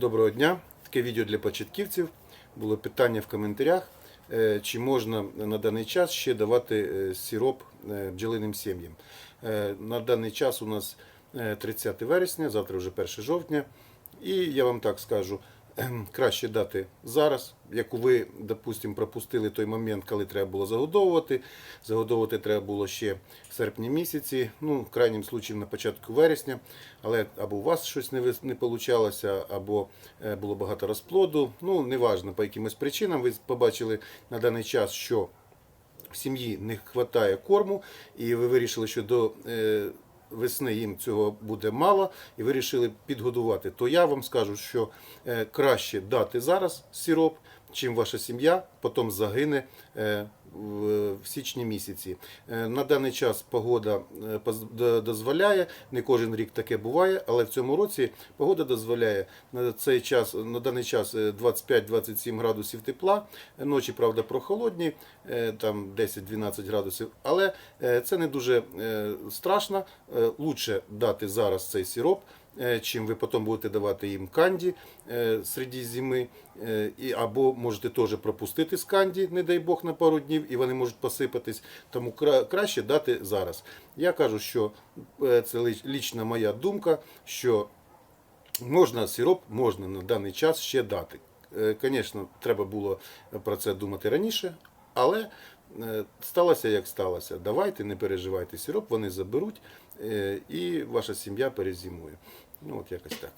Доброго дня! Таке відео для початківців. Було питання в коментарях, е, чи можна на даний час ще давати е, сироп е, бджолиним сім'ям. На даний час у нас е, 30 вересня, завтра вже 1 жовтня. І я вам так скажу, краще дати зараз, як ви, допустимо, пропустили той момент, коли треба було загодовувати. Загодовувати треба було ще в серпні місяці, ну, в крайнім случаї на початку вересня, але або у вас щось не, не получалося, або е, було багато розплоду. Ну, неважно, по якимось причинам ви побачили на даний час, що в сім'ї не вистачає корму, і ви вирішили, що до е, весни їм цього буде мало, і вирішили підгодувати, то я вам скажу, що е, краще дати зараз сироп, чим ваша сім'я потім загине е, в, січні місяці. Е, на даний час погода е, дозволяє, не кожен рік таке буває, але в цьому році погода дозволяє на цей час, на даний час е, 25-27 градусів тепла. Ночі, правда, прохолодні, там 10-12 градусів, але це не дуже страшно. Лучше дати зараз цей сироп, чим ви потім будете давати їм канді е, серед зими, е, або можете теж пропустити з канді, не дай Бог, на пару днів, і вони можуть посипатись. Тому краще дати зараз. Я кажу, що е, це лічна моя думка, що Можна сироп, можна на даний час ще дати. Звісно, треба було про це думати раніше, але е, сталося як сталося. Давайте, не переживайте сироп, вони заберуть е, і ваша сім'я перезимує. Ну, от якось так.